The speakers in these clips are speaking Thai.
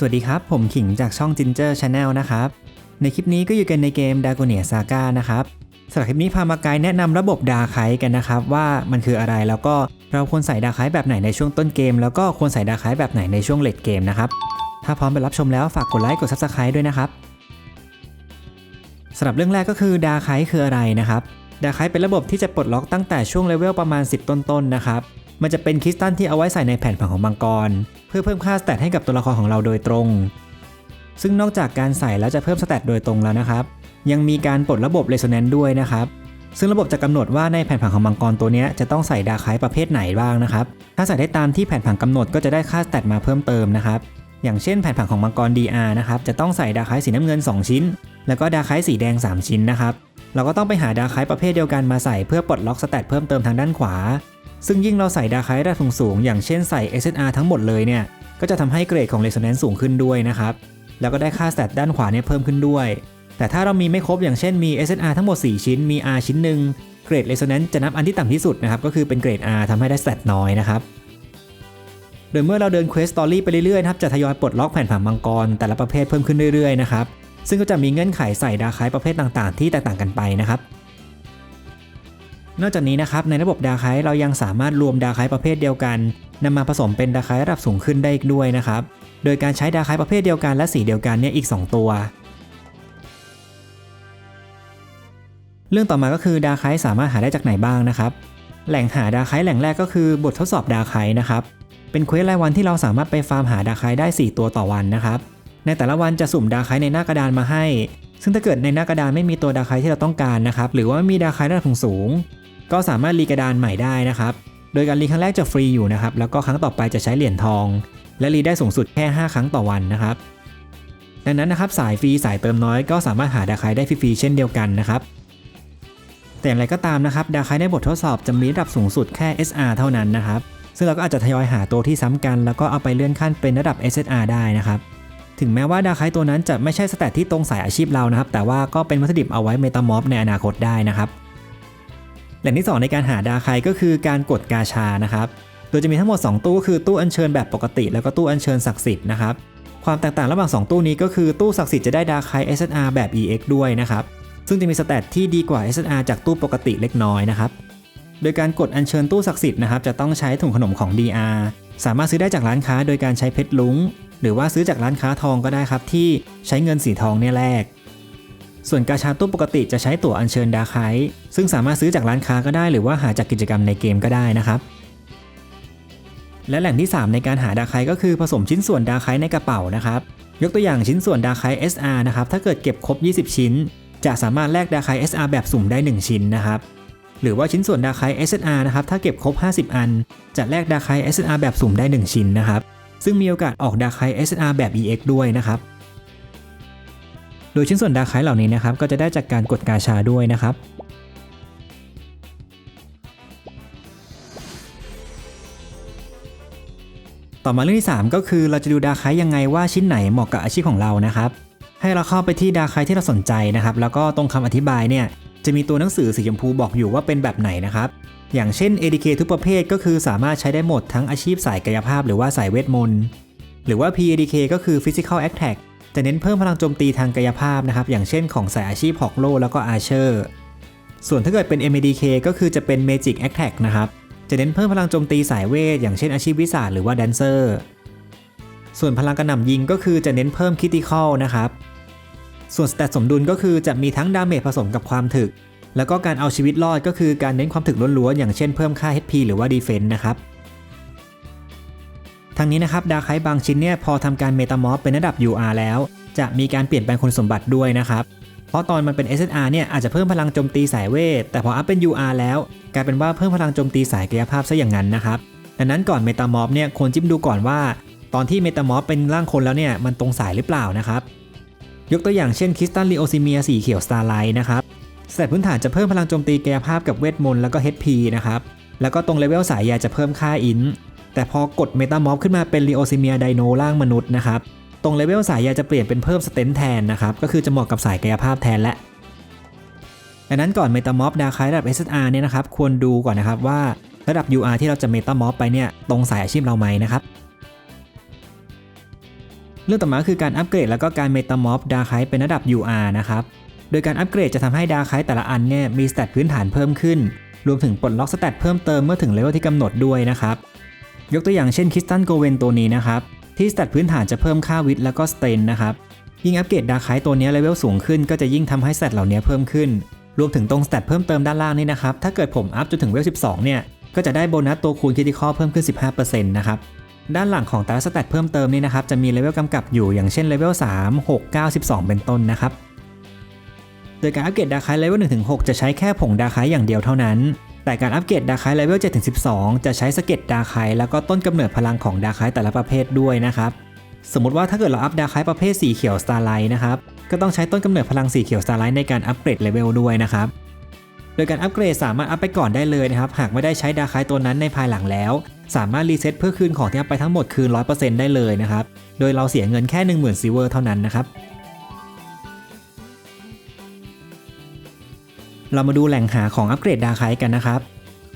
สวัสดีครับ ผมขิงจากช่อง Ginger Channel นะครับ ในคลิปนี้ก็อยู่กันในเกม d a g o n i a Saga นะครับสำหรับคลิปนี้พามาไกด์แนะนำระบบดาไคกันนะครับ ว่ามันคืออะไรแล้วก็เราควรใส่ดาไคแบบไหนในช่วงต้นเกม แล้วก็ควรใส่ดาไคแบบไหนในช่วงเลดเกมนะครับ ถ้าพร้อมไปรับชมแล้วฝากกดไลค์กด Subscribe ด้วยนะครับสำหรับเรื่องแรกก็คือดาไคคืออะไรนะครับดาไคเป็นระบบที่จะปลดล็อกตั้งแต่ช่วงเลเวลประมาณ 10 ต้นๆนะครับ มันจะเป็นคริสตัลที่เอาไว้ใส่ในแผ่นผังของมังกร เพื่อเพิ่มค่าสเตตให้กับตัวละครของเราโดยตรง ซึ่งนอกจากการใส่แล้วจะเพิ่มสเตตโดยตรงแล้วนะครับ ยังมีการปลดระบบเรโซแนนซ์ด้วยนะครับ ซึ่งระบบจะกำหนดว่าในแผ่นผังของมังกรตัวนี้จะต้องใส่ดาไคประเภทไหนบ้างนะครับ ถ้าใส่ได้ตามที่แผ่นผังกำหนดก็จะได้ค่าสเตตมาเพิ่มเติมนะครับ อย่างเช่นแผ่นผังของมังกร DR นะครับจะต้องใส่ดาไคสีน้ำเงิน 2 ชิ้น แล้วก็ดาไคสีแดง 3 ชิ้นนะครับเราก็ต้องไปหาดาไคประเภทเดียวกันมาใส่เพื่อปลดล็อกสเตตเพิ่มเติมทางด้านขวา ซึ่งยิ่งเราใส่ดาไคระดับสูงๆอย่างเช่นใส่ SNR ทั้งหมดเลยเนี่ย ก็จะทำให้เกรดของ Resonance สูงขึ้นด้วยนะครับ แล้วก็ได้ค่าสเตด้านขวาเนี่ยเพิ่มขึ้นด้วย แต่ถ้าเรามีไม่ครบอย่างเช่นมี SNR ทั้งหมด 4 ชิ้น มี R ชิ้นหนึ่งเกรด Resonance จะนับอันที่ต่ำที่สุดนะครับ ก็คือเป็นเกรด R ทำให้ได้สเตน้อยนะครับ โดยเมื่อเราเดิน Quest Story ไปเรื่อยๆนะครับ จะทยอยปลดล็อกแผ่นผังมังกรแต่ละประเภทเพิ่มขึ้นเรื่อยๆนะครับ ซึ่งก็จะมีเงื่อนไขใส่ดาไคประเภทต่างๆ ที่แตกต่างกันไปนะครับ นอกจากนี้นะครับในระบบดาไคเรายังสามารถรวมดาไคประเภทเดียวกันนำมาผสมเป็นดาไคระดับสูงขึ้นได้อีกด้วยนะครับ โดยการใช้ดาไคประเภทเดียวกันและสีเดียวกันเนี่ยอีก 2 ตัว เรื่องต่อมาก็คือดาไคสามารถหาได้จากไหนบ้างนะครับ แหล่งหาดาไคแหล่งแรกก็คือบททดสอบดาไคนะครับ เป็นเควสรายวันที่เราสามารถไปฟาร์มหาดาไคได้ 4 ตัวต่อวันนะครับ ในแต่ละวันจะสุ่มดาไคในหน้ากระดานมาให้ ซึ่งถ้าเกิดในหน้ากระดานไม่มีตัวดาไคที่เราต้องการนะครับ หรือว่าไม่มีดาไคระดับสูง ก็สามารถรีกระดานใหม่ได้นะครับ โดยการรีครั้งแรกจะฟรีอยู่นะครับ แล้วก็ครั้งต่อไปจะใช้เหรียญทอง และรีได้สูงสุดแค่ 5 ครั้งต่อวันนะครับ ดังนั้นนะครับสายฟรีสายเติมน้อยก็สามารถหาดาไคได้ฟรีๆเช่นเดียวกันนะครับ แต่อย่างไรก็ตามนะครับดาไคในบททดสอบจะมีระดับสูงสุดแค่ SR เท่านั้นนะครับ ซึ่งเราก็อาจจะทยอยหาตัวที่ซ้ำกัน แล้วก็เอาไปเลื่อนขั้นเป็นระดับ SSR ได้นะครับถึงแม้ว่าดาไคตัวนั้นจะไม่ใช่สแตทที่ตรงสายอาชีพเรานะครับ แต่ว่าก็เป็นวัตถุดิบเอาไว้เมตามอฟในอนาคตได้นะครับ แหล่งที่ 2 ในการหาดาไคก็คือการกดกาชานะครับ โดยจะมีทั้งหมด 2 ตู้คือตู้อัญเชิญแบบปกติ แล้วก็ตู้อัญเชิญศักดิ์สิทธิ์นะครับ ความแตกต่างระหว่าง 2 ตู้นี้ก็คือตู้ศักดิ์สิทธิ์จะได้ดาไค SSR แบบ EX ด้วยนะครับ ซึ่งจะมีสแตทที่ดีกว่า SSR จากตู้ปกติเล็กน้อยนะครับ โดยการกดอัญเชิญตู้ศักดิ์สิทธิ์นะครับจะต้องใช้ถุงขนมของ DR สามารถซื้อได้จากร้านค้าโดยการใช้เพชรลุงหรือว่าซื้อจากร้านค้าทองก็ได้ครับที่ใช้เงินสีทองเนี่ยแลก ส่วนกาชาตู้ปกติจะใช้ตั๋วอัญเชิญดาไคซึ่งสามารถซื้อจากร้านค้าก็ได้หรือว่าหาจากกิจกรรมในเกมก็ได้นะครับและแหล่งที่ 3 ในการหาดาไคก็คือผสมชิ้นส่วนดาไคในกระเป๋านะครับยกตัวอย่างชิ้นส่วนดาไค SR นะครับถ้าเกิดเก็บครบ 20 ชิ้น จะสามารถแลกดาไค SR แบบสุ่มได้ 1 ชิ้นนะครับหรือว่าชิ้นส่วนดาไค SR นะครับถ้าเก็บครบ 50 อัน จะแลกดาไค SR แบบสุ่มได้ 1 ชิ้นนะครับซึ่งมีโอกาสออกดาไค SR แบบ EX ด้วยนะครับ โดยชิ้นส่วนดาไคเหล่านี้นะครับก็จะได้จากการกดกาชาด้วยนะครับต่อมาเรื่องที่ 3 ก็คือเราจะดูดาไคยังไงว่าชิ้นไหนเหมาะกับอาชีพของเรานะครับ ให้เราเข้าไปที่ดาไคที่เราสนใจนะครับ แล้วก็ตรงคำอธิบายเนี่ยจะมีตัวหนังสือสีชมพูบอกอยู่ว่าเป็นแบบไหนนะครับ อย่างเช่น ADK ทุกประเภทก็คือสามารถใช้ได้หมดทั้งอาชีพสายกายภาพหรือว่าสายเวทมนต์ หรือว่า PADK ก็คือ Physical Attack จะเน้นเพิ่มพลังโจมตีทางกายภาพนะครับ อย่างเช่นของสายอาชีพฮอกโลแล้วก็อาเชอร์ ส่วนถ้าเกิดเป็น MADK ก็คือจะเป็น Magic Attack นะครับ จะเน้นเพิ่มพลังโจมตีสายเวท อย่างเช่นอาชีพวิสาหรือว่าแดนเซอร์ ส่วนพลังกระหน่ำยิงก็คือจะเน้นเพิ่มคิติคอลนะครับ ส่วนสเตตสมดุลก็คือจะมีทั้งดาเมจผสมกับความถึก แล้วก็การเอาชีวิตรอดก็คือการเน้นความถึกล้วนๆอย่างเช่นเพิ่มค่า HP หรือว่า Defense นะครับ ทั้งนี้นะครับดาไคบางชิ้นเนี่ยพอทำการเมตามอฟเป็นระดับ UR แล้ว จะมีการเปลี่ยนแปลงคุณสมบัติด้วยนะครับ เพราะตอนมันเป็น SSR เนี่ยอาจจะเพิ่มพลังโจมตีสายเวท แต่พออัพเป็น UR แล้วกลายเป็นว่าเพิ่มพลังโจมตีสายกายภาพซะอย่างนั้นนะครับดังนั้นก่อนเมตามอฟเนี่ยควรจิ้มดูก่อนว่า ตอนที่เมตามอฟเป็นร่างคนแล้วเนี่ยมันตรงสายหรือเปล่านะครับยกตัวอย่างเช่นคริสตัลลีโอซิเมียสีเขียวสตาร์ไลท์นะครับสเตตพื้นฐานจะเพิ่มพลังโจมตีกายภาพกับเวทมนต์แล้วก็ HP นะครับ แล้วก็ตรงเลเวลสายยาจะเพิ่มค่าอิน แต่พอกดเมตามอฟขึ้นมาเป็นลีโอซิเมียไดโนร่างมนุษย์นะครับ ตรงเลเวลสายยาจะเปลี่ยนเป็นเพิ่มสเตนแทนนะครับ ก็คือจะเหมาะกับสายกายภาพแทนและดังนั้นก่อนเมตามอฟดาคายระดับ SSR เนี่ยนะครับ ควรดูก่อนนะครับว่าระดับ UR ที่เราจะเมตามอฟไปเนี่ยตรงสายอาชีพเราไหมนะครับเรื่องต่อมาคือการอัปเกรดแล้วก็การเมตามอฟดาไคเป็นระดับ UR นะครับ โดยการอัปเกรดจะทำให้ดาไคแต่ละอันเนี่ยมีสเตตพื้นฐานเพิ่มขึ้น รวมถึงปลดล็อกสเตตเพิ่มเติมเมื่อถึงเลเวลที่กำหนดด้วยนะครับ ยกตัวอย่างเช่นคิสตันโกเวนตัวนี้นะครับ ที่สเตตพื้นฐานจะเพิ่มค่าวิทแล้วก็สเตนนะครับ ยิ่งอัปเกรดดาไคตัวนี้เลเวลสูงขึ้นก็จะยิ่งทำให้สเตตเหล่านี้เพิ่มขึ้น รวมถึงตรงสเตตเพิ่มเติมด้านล่างนี่นะครับ ถ้าเกิดผมอัพจนถึงเลเวล 12 เนี่ย ก็จะได้โบนัสตัวคูณคิติคอเพิ่มขึ้น 15%นะครับ ด้านหลังของแต่ละสเตตเพิ่มเติมนี่นะครับ จะมีเลเวลกำกับอยู่ อย่างเช่นเลเวล 3 6 9 12 เป็นต้นนะครับ โดยการอัปเกรดดาคายเลเวล1-6 จะใช้แค่ผงดาคายอย่างเดียวเท่านั้น แต่การอัปเกรดดาคายเลเวล7-12 จะใช้สเก็ตดาคายแล้วก็ต้นกำเนิดพลังของดาคายแต่ละประเภทด้วยนะครับ สมมติว่าถ้าเกิดเราอัพดาคายประเภทสีเขียวสตาร์ไลท์นะครับ ก็ต้องใช้ต้นกำเนิดพลังสีเขียวสตาร์ไลท์ในการอัปเกรดเลเวลด้วยนะครับ โดยการอัปเกรดสามารถอัพไปก่อนได้เลยนะครับ หากไม่ได้ใช้ดาคายตัวนั้นในภายหลังแล้ว สามารถรีเซ็ตเพื่อคืนของที่อัพไปทั้งหมดคืน 100%ได้เลยนะครับ โดยเราเสียเงินแค่ 10,000ซิเวอร์เท่านั้นนะครับ เรามาดูแหล่งหาของอัปเกรดดาไคกันนะครับ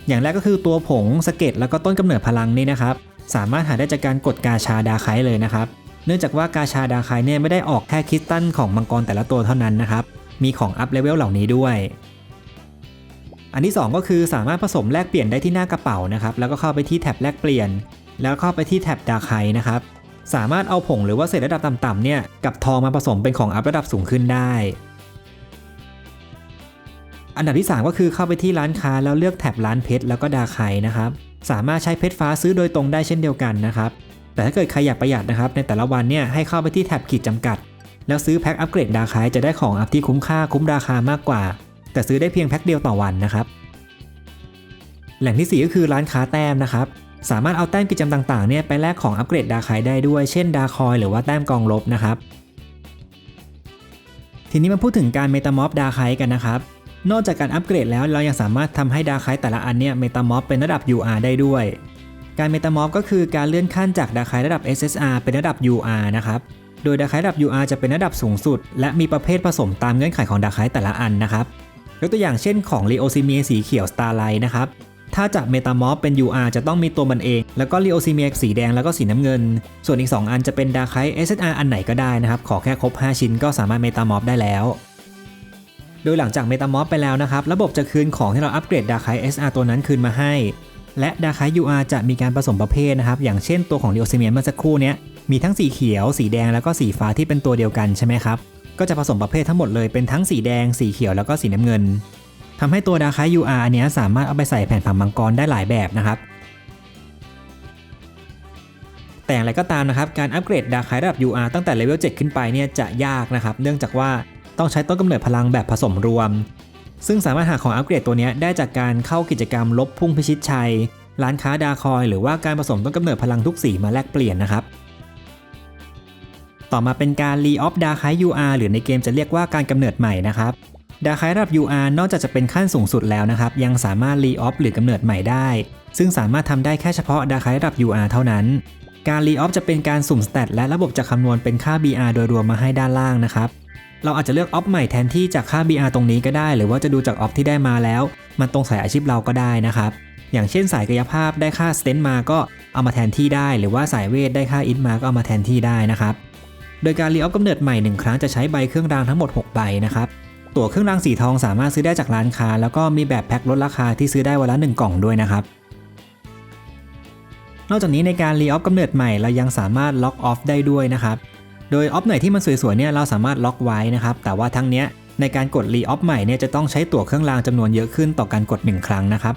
อย่างแรกก็คือตัวผงสเก็ตแล้วก็ต้นกำเนิดพลังนี่นะครับ สามารถหาได้จากการกดกาชาดาไคเลยนะครับ เนื่องจากว่ากาชาดาไคเนี่ยไม่ได้ออกแค่คริสตัลของมังกรแต่ละตัวเท่านั้นนะครับ มีของอัพเลเวลเหล่านี้ด้วย อันที่ 2 ก็คือสามารถผสมแลกเปลี่ยนได้ที่หน้ากระเป๋านะครับ แล้วก็เข้าไปที่แท็บแลกเปลี่ยน แล้วเข้าไปที่แท็บดาไคนะครับ สามารถเอาผงหรือว่าเศษระดับต่ำๆเนี่ยกับทองมาผสมเป็นของอัพระดับสูงขึ้นได้ อันดับที่ 3 ก็คือเข้าไปที่ร้านค้าแล้วเลือกแท็บร้านเพชรแล้วก็ดาไคนะครับ สามารถใช้เพชรฟ้าซื้อโดยตรงได้เช่นเดียวกันนะครับ แต่ถ้าเกิดใครอยากประหยัดนะครับ ในแต่ละวันเนี่ยให้เข้าไปที่แท็บขีดจำกัด แล้วซื้อแพ็คอัปเกรดดาไคจะได้ของอัพที่คุ้มค่าคุ้มราคามากกว่า แต่ซื้อได้เพียงแพ็คเดียวต่อวันนะครับ แหล่งที่ 4 ก็คือร้านค้าแต้มนะครับ สามารถเอาแต้มกิจกรรมต่างๆเนี่ยไปแลกของอัปเกรดดาไคได้ด้วย เช่นดาคอยหรือว่าแต้มกองลบนะครับ ทีนี้มาพูดถึงการเมตามอฟดาไคกันนะครับ นอกจากการอัปเกรดแล้วเรายังสามารถทำให้ดาไคแต่ละอันเนี่ยเมตามอฟเป็นระดับ UR ได้ด้วย การเมตามอฟก็คือการเลื่อนขั้นจากดาไคระดับ SSR เป็นระดับ UR นะครับ โดยดาไคระดับ UR จะเป็นระดับสูงสุด และมีประเภทผสมตามเงื่อนไขของดาไคแต่ละอันนะครับยกตัวอย่างเช่นของ l ีโอซิเมียสีเขียว Starlight นะครับถ้าจะเมตามอฟเป็น UR จะต้องมีตัวมันเอง แล้วก็ l ีโอซิเมียสีแดงแล้วก็สีน้ำเงิน ส่วนอีก 2 อันจะเป็นดาไค SSR อันไหนก็ได้นะครับขอแค่ครบ 5 ชิ้นก็สามารถเมตามอฟได้แล้ว โดยหลังจากเมตามอฟไปแล้วนะครับ ระบบจะคืนของที่เราอัปเกรดดาไค SR ตัวนั้นคืนมาให้ และดาไค UR จะมีการผสมประเภทนะครับ อย่างเช่นตัวของ l ีโอซิเมียเมื่อสักครู่นี้มีทั้งสีเขียว สีแดงแล้วก็สีฟ้าที่เป็นตัวเดียวกันใช่ไหมครับ ก็จะผสมประเภททั้งหมดเลยเป็นทั้งสีแดง สีเขียวแล้วก็สีน้ำเงินทำให้ตัวดาคาย UR อันเนี้ยสามารถเอาไปใส่แผ่นผังมังกรได้หลายแบบนะครับแต่อย่างไรก็ตามนะครับ การอัปเกรดดาคายระดับ UR ตั้งแต่เลเวล 7 ขึ้นไปเนี่ยจะยากนะครับ เนื่องจากว่า ต้องใช้ต้นกำเนิดพลังแบบผสมรวม ซึ่งสามารถหาของอัปเกรดตัวนี้ได้จากการเข้ากิจกรรมลบพุ่งพิชิตชัย ร้านค้าดาคอย หรือว่าการผสมต้นกำเนิดพลังทุกสีมาแลกเปลี่ยนนะครับ ต่อมาเป็นการรีออฟดาคาย UR หรือในเกมจะเรียกว่าการกำเนิดใหม่นะครับดาคายระดับ UR นอกจากจะเป็นขั้นสูงสุดแล้วนะครับ ยังสามารถรีออฟหรือกำเนิดใหม่ได้ ซึ่งสามารถทำได้แค่เฉพาะดาคายระดับ UR เท่านั้น การรีออฟจะเป็นการสุ่มสเตตและระบบจะคำนวณเป็นค่า BR โดยรวมมาให้ด้านล่างนะครับ เราอาจจะเลือกออฟใหม่แทนที่จากค่า BR ตรงนี้ก็ได้ หรือว่าจะดูจากออฟที่ได้มาแล้ว มันตรงสายอาชีพเราก็ได้นะครับ อย่างเช่นสายกายภาพได้ค่าสเตนมาก็เอามาแทนที่ได้ หรือว่าสายเวทได้ค่าอินมาก็เอามาแทนที่ได้นะครับโดยการรีออฟกำเนิดใหม่หนึ่งครั้งจะใช้ใบเครื่องรางทั้งหมด 6 ใบนะครับ ตั๋วเครื่องรางสีทองสามารถซื้อได้จากร้านค้า แล้วก็มีแบบแพ็คลดราคาที่ซื้อได้วันละ 1 กล่องด้วยนะครับ นอกจากนี้ในการรีออฟกำเนิดใหม่เรายังสามารถล็อกออฟได้ด้วยนะครับ โดยออฟไหนที่มันสวยๆเนี่ยเราสามารถล็อกไว้นะครับ แต่ว่าทั้งเนี้ยในการกดรีออฟใหม่เนี่ยจะต้องใช้ตั๋วเครื่องรางจำนวนเยอะขึ้นต่อการกด 1 ครั้งนะครับ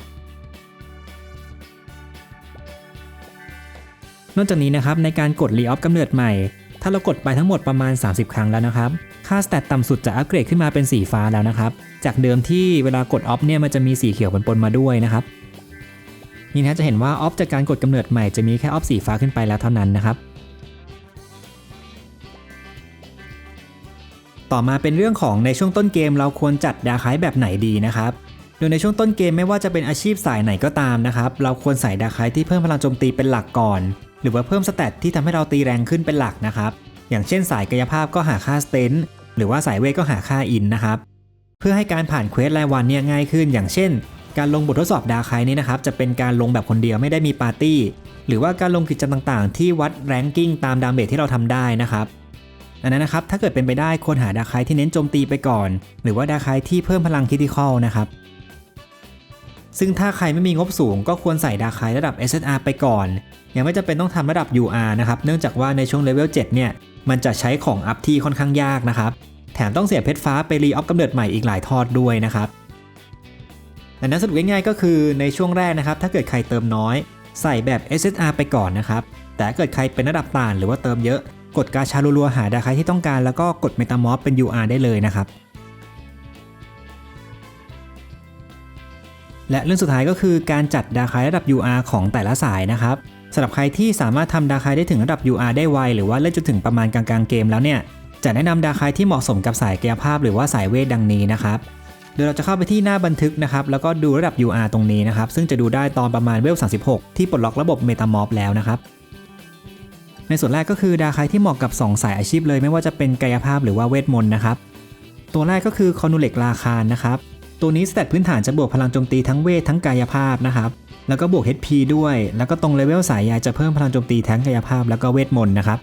นอกจากนี้นะครับในการกดรีออฟกำเนิดใหม่ ถ้าเรากดไปทั้งหมดประมาณ 30 ครั้งแล้วนะครับ ค่าสแตตต่ำสุดจะอัปเกรดขึ้นมาเป็นสีฟ้าแล้วนะครับ จากเดิมที่เวลากดออฟเนี่ยมันจะมีสีเขียวปนๆมาด้วยนะครับนี่นะจะเห็นว่าออฟจากการกดกำเนิดใหม่จะมีแค่ออฟสีฟ้าขึ้นไปแล้วเท่านั้นนะครับ ต่อมาเป็นเรื่องของในช่วงต้นเกมเราควรจัดดาคายแบบไหนดีนะครับ โดยในช่วงต้นเกมไม่ว่าจะเป็นอาชีพสายไหนก็ตามนะครับ เราควรใส่ดาคายที่เพิ่มพลังโจมตีเป็นหลักก่อน หรือว่าเพิ่มสเตตที่ทำให้เราตีแรงขึ้นเป็นหลักนะครับ อย่างเช่นสายกายภาพก็หาค่าสเตนหรือว่าสายเวทก็หาค่าอินนะครับ เพื่อให้การผ่านเควสรายวันเนี่ยง่ายขึ้น อย่างเช่น การลงบททดสอบดาไคนี่นะครับจะเป็นการลงแบบคนเดียวไม่ได้มีปาร์ตี้ หรือว่าการลงกิจกรรมต่างๆ ที่วัดแรงกิ้งตามดาเมจที่เราทำได้นะครับ อันนั้นนะครับ ถ้าเกิดเป็นไปได้ควรหาดาไคที่เน้นโจมตีไปก่อน หรือว่าดาไคที่เพิ่มพลังคิติคอลนะครับซึ่งถ้าใครไม่มีงบสูงก็ควรใส่ดาไคระดับ SSR ไปก่อน ยังไม่จำเป็นต้องทำระดับ UR นะครับ เนื่องจากว่าในช่วงเลเวล 7 เนี่ย มันจะใช้ของอัพที่ค่อนข้างยากนะครับ แถมต้องเสียเพชรฟ้าไปรีออฟกำเนิดใหม่อีกหลายทอดด้วยนะครับดังนั้นสรุปง่ายๆก็คือในช่วงแรกนะครับ ถ้าเกิดใครเติมน้อย ใส่แบบ SSR ไปก่อนนะครับ แต่เกิดใครเป็นระดับต่านหรือว่าเติมเยอะ กดกาชารัวๆหาดาคายที่ต้องการแล้วก็กดเมตามอฟเป็น UR ได้เลยนะครับ และเรื่องสุดท้ายก็คือการจัดดาคายระดับ UR ของแต่ละสายนะครับสำหรับใครที่สามารถทำดาคายได้ถึงระดับ UR ได้ไว หรือว่าเล่นจนถึงประมาณกลางๆเกมแล้วเนี่ยจะแนะนำดาคายที่เหมาะสมกับสายกายภาพหรือว่าสายเวทดังนี้นะครับโดยเราจะเข้าไปที่หน้าบันทึกนะครับ แล้วก็ดูระดับ UR ตรงนี้นะครับ ซึ่งจะดูได้ตอนประมาณเวล 36 ที่ปลดล็อกระบบเมตามอฟแล้วนะครับ ในส่วนแรกก็คือดาคายที่เหมาะกับ 2 สายอาชีพเลย ไม่ว่าจะเป็นกายภาพหรือว่าเวทมนต์นะครับ ตัวแรกก็คือคอนูเล็กราคานนะครับ ตัวนี้สเตตพื้นฐานจะบวกพลังโจมตีทั้งเวททั้งกายภาพนะครับ แล้วก็บวก HP ด้วย แล้วก็ตรงเลเวลสายยาจะเพิ่มพลังโจมตีทั้งกายภาพแล้วก็เวทมนต์นะครับ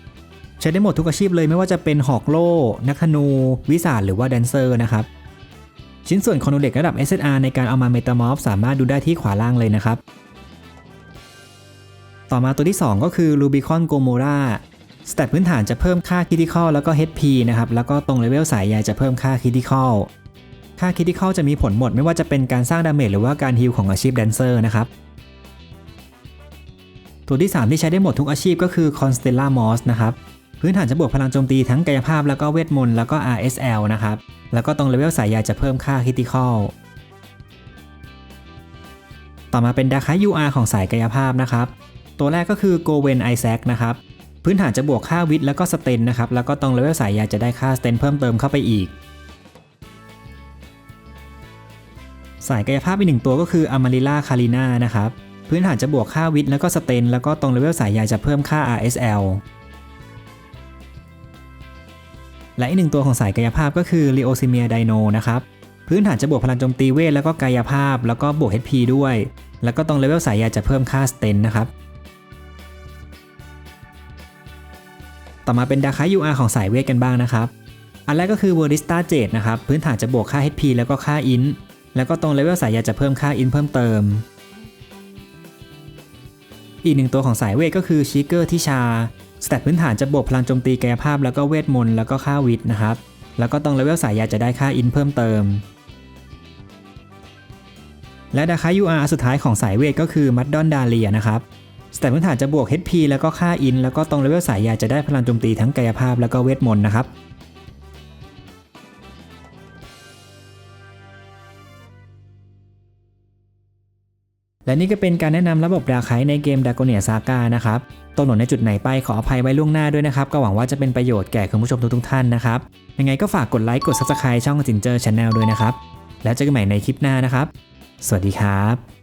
ใช้ได้หมดทุกอาชีพเลยไม่ว่าจะเป็นหอกโล่ นักธนู วิสาหรือว่าแดนเซอร์นะครับชิ้นส่วนคอนูเล็กระดับ SSR ในการเอามาเมตามอฟสามารถดูได้ที่ขวาล่างเลยนะครับ ต่อมาตัวที่ 2 ก็คือ Rubicon Gomora สเตตพื้นฐานจะเพิ่มค่า Critical แล้วก็ HP นะครับ แล้วก็ตรงเลเวลสายใยจะเพิ่มค่า Critical ค่า Critical จะมีผลหมดไม่ว่าจะเป็นการสร้างดาเมจหรือว่าการฮิลของอาชีพแดนเซอร์นะครับ ตัวที่ 3 ที่ใช้ได้หมดทุกอาชีพก็คือ Constella Moss นะครับพื้นฐานจะบวกพลังโจมตีทั้งกายภาพแล้วก็เวทมนต์แล้วก็ RSL นะครับ แล้วก็ตรงเลเวลสายยาจะเพิ่มค่า Critical ต่อมาเป็นดาคา UR ของสายกายภาพนะครับ ตัวแรกก็คือ g o w e n Isaac นะครับพื้นฐานจะบวกค่าวิทย์แล้วก็สเตนนะครับ แล้วก็ตรงเลเวลสายยาจะได้ค่าสเตนเพิ่มเติมเข้าไปอีก สายกายภาพอีกหนึ่งตัวก็คือ Amarilla Carina นะครับ พื้นฐานจะบวกค่าวิทย์แล้วก็สเตนแล้วก็ตรงเลเวลสายยาจะเพิ่มค่า RSL และอีกหนึ่งตัวของสายกายภาพก็คือ l e o s i m i a Dino นะครับ พื้นฐานจะบวกพลังโจมตีเวทแล้วก็กายภาพ แล้วก็บวก HP ด้วย แล้วก็ตรงเลเวลสายยาจะเพิ่มค่าสเตนนะครับ ต่อมาเป็นดาคาย UR ของสายเวทกันบ้างนะครับ อันแรกก็คือ v e r i s t a Jade นะครับ พื้นฐานจะบวกค่า HP แล้วก็ค่า Int แล้วก็ตรงเลเวลสายยาจะเพิ่มค่า Int เพิ่มเติม อีกหนึ่งตัวของสายเวทก็คือชิเกอร์ทิชาสเตตพื้นฐานจะบวกพลังโจมตีกายภาพแล้วก็เวทมนต์แล้วก็ค่าวิทนะครับ แล้วก็ตรงเลเวลสายยาจะได้ค่า Int เพิ่มเติม และดาคาย UR สุดท้ายของสายเวทก็คือมัดดอนดาเลียนะครับ สเตตพื้นฐานจะบวก HP แล้วก็ค่า Int แล้วก็ตรงเลเวลสายยาจะได้พลังโจมตีทั้งกายภาพแล้วก็เวทมนต์นะครับและนี่ก็เป็นการแนะนำระบบดาไคในเกมดากเนียซากานะครับตกหล่นในจุดไหนไปขออภัยไว้ล่วงหน้าด้วยนะครับ ก็หวังว่าจะเป็นประโยชน์แก่คุณผู้ชมทุกๆท่านนะครับ ยังไงก็ฝากกดไลค์กด Subscribe ช่องจินเจอร์ชาแนลด้วยนะครับ แล้วเจอกันใหม่ในคลิปหน้านะครับ สวัสดีครับ